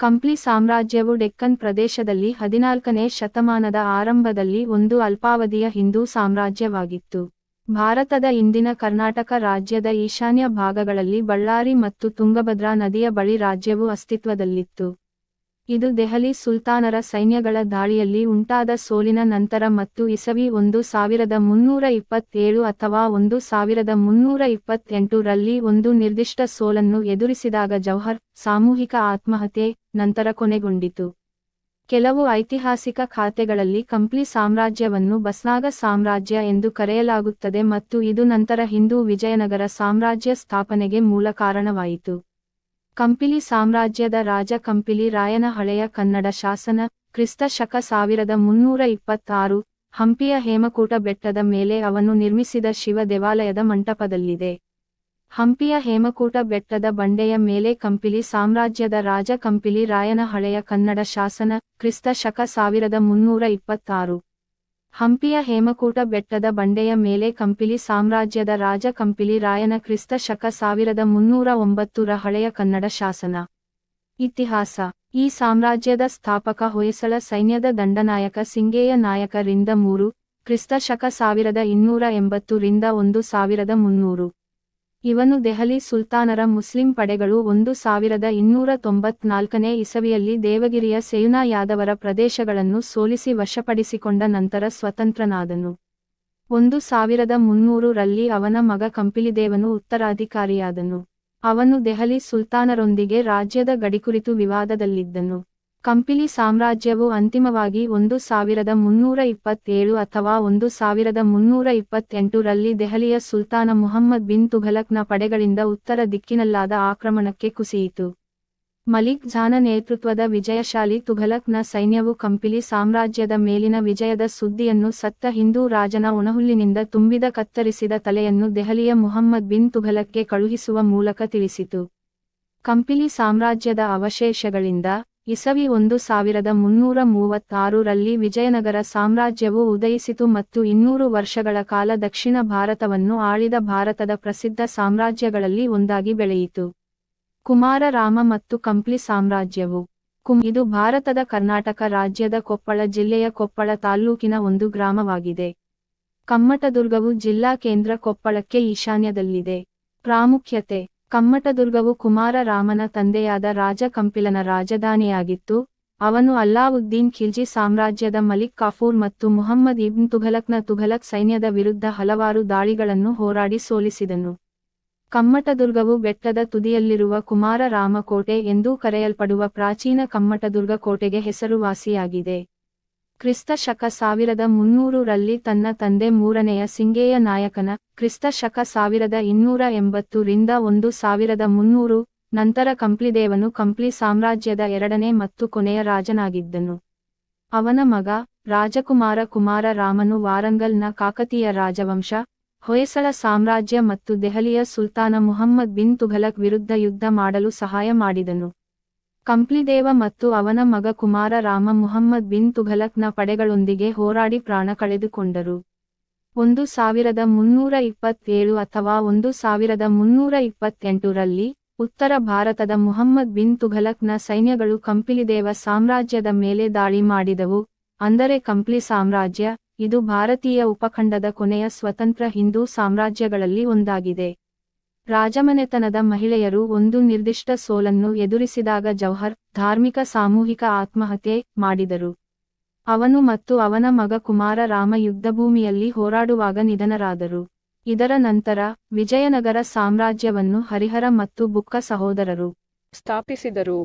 ಕಂಪ್ಲಿ ಸಾಮ್ರಾಜ್ಯವು ಡೆಕ್ಕನ್ ಪ್ರದೇಶದಲ್ಲಿ ಹದಿನಾಲ್ಕನೇ ಶತಮಾನದ ಆರಂಭದಲ್ಲಿ ಒಂದು ಅಲ್ಪಾವಧಿಯ ಹಿಂದೂ ಸಾಮ್ರಾಜ್ಯವಾಗಿತ್ತು. ಭಾರತದ ಇಂದಿನ ಕರ್ನಾಟಕ ರಾಜ್ಯದ ಈಶಾನ್ಯ ಭಾಗಗಳಲ್ಲಿ ಬಳ್ಳಾರಿ ಮತ್ತು ತುಂಗಭದ್ರಾ ನದಿಯ ಬಳಿ ರಾಜ್ಯವು ಅಸ್ತಿತ್ವದಲ್ಲಿತ್ತು. ಇದು ದೆಹಲಿ ಸುಲ್ತಾನರ ಸೈನ್ಯಗಳ ದಾಳಿಯಲ್ಲಿ ಉಂಟಾದ ಸೋಲಿನ ನಂತರ ಮತ್ತು ಇಸವಿ ಒಂದು ಸಾವಿರದ ಮುನ್ನೂರ ಇಪ್ಪತ್ತೇಳು ಅಥವಾ ಒಂದು ಸಾವಿರದ ಮುನ್ನೂರ ಇಪ್ಪತ್ತೆಂಟು ರಲ್ಲಿ ಒಂದು ನಿರ್ದಿಷ್ಟ ಸೋಲನ್ನು ಎದುರಿಸಿದಾಗ ಜೌಹರ್ ಸಾಮೂಹಿಕ ಆತ್ಮಹತ್ಯೆ ನಂತರ ಕೊನೆಗೊಂಡಿತು. ಕೆಲವು ಐತಿಹಾಸಿಕ ಖಾತೆಗಳಲ್ಲಿ ಕಂಪ್ಲಿ ಸಾಮ್ರಾಜ್ಯವನ್ನು ಬಸ್ನಾಗ ಸಾಮ್ರಾಜ್ಯ ಎಂದು ಕರೆಯಲಾಗುತ್ತದೆ ಮತ್ತು ಇದು ನಂತರ ಹಿಂದೂ ವಿಜಯನಗರ ಸಾಮ್ರಾಜ್ಯ ಸ್ಥಾಪನೆಗೆ ಮೂಲ ಕಾರಣವಾಯಿತು. ಕಂಪಿಲಿ ಸಾಮ್ರಾಜ್ಯದ ರಾಜ ಕಂಪಿಲಿ ರಾಯನ ಹಳೆಯ ಕನ್ನಡ ಶಾಸನ ಕ್ರಿಸ್ತ ಶಕ ಸಾವಿರದ ಮುನ್ನೂರ ಇಪ್ಪತ್ತಾರು ಹಂಪಿಯ ಹೇಮಕೂಟ ಬೆಟ್ಟದ ಮೇಲೆ ಅವನು ನಿರ್ಮಿಸಿದ ಶಿವ ದೇವಾಲಯದ ಮಂಟಪದಲ್ಲಿದೆ. ಹಂಪಿಯ ಹೇಮಕೂಟ ಬೆಟ್ಟದ ಬಂಡೆಯ ಮೇಲೆ ಕಂಪಿಲಿ ಸಾಮ್ರಾಜ್ಯದ ರಾಜ ಕಂಪಿಲಿ ರಾಯನ ಹಳೆಯ ಕನ್ನಡ ಶಾಸನ ಕ್ರಿಸ್ತ ಶಕ ಸಾವಿರದ ಮುನ್ನೂರ ಇಪ್ಪತ್ತಾರು. ಹಂಪಿಯ ಹೇಮಕೂಟ ಬೆಟ್ಟದ ಬಂಡೆಯ ಮೇಲೆ ಕಂಪಿಲಿ ಸಾಮ್ರಾಜ್ಯದ ರಾಜ ಕಂಪಿಲಿ ರಾಯನ ಕ್ರಿಸ್ತ ಶಕ ಸಾವಿರದ ಮುನ್ನೂರ ಒಂಬತ್ತರ ಹಳೆಯ ಕನ್ನಡ ಶಾಸನ. ಇತಿಹಾಸ. ಈ ಸಾಮ್ರಾಜ್ಯದ ಸ್ಥಾಪಕ ಹೊಯ್ಸಳ ಸೈನ್ಯದ ದಂಡನಾಯಕ ಸಿಂಗೇಯ ನಾಯಕರಿಂದ ಮೂರು, ಕ್ರಿಸ್ತ ಶಕ ಸಾವಿರದ ಇನ್ನೂರ ಎಂಬತ್ತು ರಿಂದ ಒಂದು ಸಾವಿರದ ಮುನ್ನೂರು. ಇವನು ದೆಹಲಿ ಸುಲ್ತಾನರ ಮುಸ್ಲಿಂ ಪಡೆಗಳು ಒಂದು ಸಾವಿರದ ಇನ್ನೂರ ತೊಂಬತ್ನಾಲ್ಕನೇ ಇಸವಿಯಲ್ಲಿ ದೇವಗಿರಿಯ ಸೇಯುನಾ ಯಾದವರ ಪ್ರದೇಶಗಳನ್ನು ಸೋಲಿಸಿ ವಶಪಡಿಸಿಕೊಂಡ ನಂತರ ಸ್ವತಂತ್ರನಾದನು. ಒಂದು ಸಾವಿರದ ಮುನ್ನೂರು ರಲ್ಲಿ ಅವನ ಮಗ ಕಂಪಿಲಿದೇವನು ಉತ್ತರಾಧಿಕಾರಿಯಾದನು. ಅವನು ದೆಹಲಿ ಸುಲ್ತಾನರೊಂದಿಗೆ ರಾಜ್ಯದ ಗಡಿ ಕುರಿತು ವಿವಾದದಲ್ಲಿದ್ದನು. ಕಂಪಿಲಿ ಸಾಮ್ರಾಜ್ಯವು ಅಂತಿಮವಾಗಿ ಒಂದು ಸಾವಿರದ ಮುನ್ನೂರ ಇಪ್ಪತ್ತೇಳು ಅಥವಾ ಒಂದು ಸಾವಿರದ ಮುನ್ನೂರ ಇಪ್ಪತ್ತೆಂಟು ರಲ್ಲಿ ದೆಹಲಿಯ ಸುಲ್ತಾನ ಮುಹಮ್ಮದ್ ಬಿನ್ ತುಘಲಕ್ನ ಪಡೆಗಳಿಂದ ಉತ್ತರ ದಿಕ್ಕಿನಲ್ಲಾದ ಆಕ್ರಮಣಕ್ಕೆ ಕುಸಿಯಿತು. ಮಲಿಕ್ ಜಾನ ನೇತೃತ್ವದ ವಿಜಯಶಾಲಿ ತುಘಲಕ್ನ ಸೈನ್ಯವು ಕಂಪಿಲಿ ಸಾಮ್ರಾಜ್ಯದ ಮೇಲಿನ ವಿಜಯದ ಸುದ್ದಿಯನ್ನು ಸತ್ತ ಹಿಂದೂ ರಾಜನ ಒಣಹುಲ್ಲಿನಿಂದ ತುಂಬಿದ ಕತ್ತರಿಸಿದ ತಲೆಯನ್ನು ದೆಹಲಿಯ ಮುಹಮ್ಮದ್ ಬಿನ್ ತುಘಲಕ್ಗೆ ಕಳುಹಿಸುವ ಮೂಲಕ ತಿಳಿಸಿತು. ಕಂಪಿಲಿ ಸಾಮ್ರಾಜ್ಯದ ಅವಶೇಷಗಳಿಂದ ಇಸವಿ ಒಂದು ಸಾವಿರದ ಮುನ್ನೂರ ಮೂವತ್ತಾರು ರಲ್ಲಿ ವಿಜಯನಗರ ಸಾಮ್ರಾಜ್ಯವು ಉದಯಿಸಿತು ಮತ್ತು ಇನ್ನೂರು ವರ್ಷಗಳ ಕಾಲ ದಕ್ಷಿಣ ಭಾರತವನ್ನು ಆಳಿದ ಭಾರತದ ಪ್ರಸಿದ್ಧ ಸಾಮ್ರಾಜ್ಯಗಳಲ್ಲಿ ಒಂದಾಗಿ ಬೆಳೆಯಿತು. ಕುಮಾರರಾಮ ಮತ್ತು ಕಂಪ್ಲಿ ಸಾಮ್ರಾಜ್ಯವು. ಕುಂ ಇದು ಭಾರತದ ಕರ್ನಾಟಕ ರಾಜ್ಯದ ಕೊಪ್ಪಳ ಜಿಲ್ಲೆಯ ಕೊಪ್ಪಳ ತಾಲ್ಲೂಕಿನ ಒಂದು ಗ್ರಾಮವಾಗಿದೆ. ಕಮ್ಮಟದುರ್ಗವು ಜಿಲ್ಲಾ ಕೇಂದ್ರ ಕೊಪ್ಪಳಕ್ಕೆ ಈಶಾನ್ಯದಲ್ಲಿದೆ. ಪ್ರಾಮುಖ್ಯತೆ. ಕಮ್ಮಟದುರ್ಗವು ಕುಮಾರ ರಾಮನ ತಂದೆಯಾದ ರಾಜ ಕಂಪಿಲನ ರಾಜಧಾನಿಯಾಗಿತ್ತು. ಅವನು ಅಲ್ಲಾವುದ್ದೀನ್ ಖಿಲ್ಜಿ ಸಾಮ್ರಾಜ್ಯದ ಮಲಿಕ್ ಕಾಫೂರ್ ಮತ್ತು ಮುಹಮ್ಮದ್ ಇಬ್ನ್ ತುಘಲಕ್ನ ತುಘಲಕ್ ಸೈನ್ಯದ ವಿರುದ್ಧ ಹಲವಾರು ದಾಳಿಗಳನ್ನು ಹೋರಾಡಿ ಸೋಲಿಸಿದನು. ಕಮ್ಮಟದುರ್ಗವು ಬೆಟ್ಟದ ತುದಿಯಲ್ಲಿರುವ ಕುಮಾರ ರಾಮ ಕೋಟೆ ಎಂದೂ ಕರೆಯಲ್ಪಡುವ ಪ್ರಾಚೀನ ಕಮ್ಮಟದುರ್ಗ ಕೋಟೆಗೆ ಹೆಸರುವಾಸಿಯಾಗಿದೆ. ಕ್ರಿಸ್ತ ಶಕ ಸಾವಿರದ ಮುನ್ನೂರು ರಲ್ಲಿ ತನ್ನ ತಂದೆ ಮೂರನೆಯ ಸಿಂಗೇಯ ನಾಯಕನ ಕ್ರಿಸ್ತ ಶಕ ಸಾವಿರದ ಇನ್ನೂರ ಎಂಬತ್ತು ರಿಂದ ಒಂದು ಸಾವಿರದ ಮುನ್ನೂರು ನಂತರ ಕಂಪ್ಲಿದೇವನು ಕಂಪ್ಲಿ ಸಾಮ್ರಾಜ್ಯದ ಎರಡನೇ ಮತ್ತು ಕೊನೆಯ ರಾಜನಾಗಿದ್ದನು. ಅವನ ಮಗ ರಾಜಕುಮಾರ ಕುಮಾರ ರಾಮನು ವಾರಂಗಲ್ನ ಕಾಕತೀಯ ರಾಜವಂಶ, ಹೊಯ್ಸಳ ಸಾಮ್ರಾಜ್ಯ ಮತ್ತು ದೆಹಲಿಯ ಸುಲ್ತಾನ ಮುಹಮ್ಮದ್ ಬಿನ್ ತುಘಲಕ್ ವಿರುದ್ಧ ಯುದ್ಧ ಮಾಡಲು ಸಹಾಯ ಮಾಡಿದನು. ಕಂಪ್ಲಿದೇವ ಮತ್ತು ಅವನ ಮಗ ಕುಮಾರ ರಾಮ ಮುಹಮ್ಮದ್ ಬಿನ್ ತುಘಲಕ್ನ ಪಡೆಗಳೊಂದಿಗೆ ಹೋರಾಡಿ ಪ್ರಾಣ ಕಳೆದುಕೊಂಡರು. ಒಂದು ಸಾವಿರದ ಮುನ್ನೂರ ಇಪ್ಪತ್ತೇಳು ಅಥವಾ ಒಂದು ಸಾವಿರದ ಮುನ್ನೂರ ಇಪ್ಪತ್ತೆಂಟರಲ್ಲಿ, ಉತ್ತರ ಭಾರತದ ಮುಹಮ್ಮದ್ ಬಿನ್ ತುಘಲಕ್ನ ಸೈನ್ಯಗಳು ಕಂಪಿಲಿದೇವ ಸಾಮ್ರಾಜ್ಯದ ಮೇಲೆ ದಾಳಿ ಮಾಡಿದವು. ಅಂದರೆ ಕಂಪ್ಲಿ ಸಾಮ್ರಾಜ್ಯ, ಇದು ಭಾರತೀಯ ಉಪಖಂಡದ ಕೊನೆಯ ಸ್ವತಂತ್ರ ಹಿಂದೂ ಸಾಮ್ರಾಜ್ಯಗಳಲ್ಲಿ ಒಂದಾಗಿದೆ. ರಾಜಮನೆತನದ ಮಹಿಳೆಯರು ಒಂದು ನಿರ್ದಿಷ್ಟ ಸೋಲನ್ನು ಎದುರಿಸಿದಾಗ ಜೌಹರ್ ಧಾರ್ಮಿಕ ಸಾಮೂಹಿಕ ಆತ್ಮಹತ್ಯೆ ಮಾಡಿದರು. ಅವನು ಮತ್ತು ಅವನ ಮಗ ಕುಮಾರ ರಾಮ ಯುದ್ಧಭೂಮಿಯಲ್ಲಿ ಹೋರಾಡುವಾಗ ನಿಧನರಾದರು. ಇದರ ನಂತರ ವಿಜಯನಗರ ಸಾಮ್ರಾಜ್ಯವನ್ನು ಹರಿಹರ ಮತ್ತು ಬುಕ್ಕ ಸಹೋದರರು ಸ್ಥಾಪಿಸಿದರು.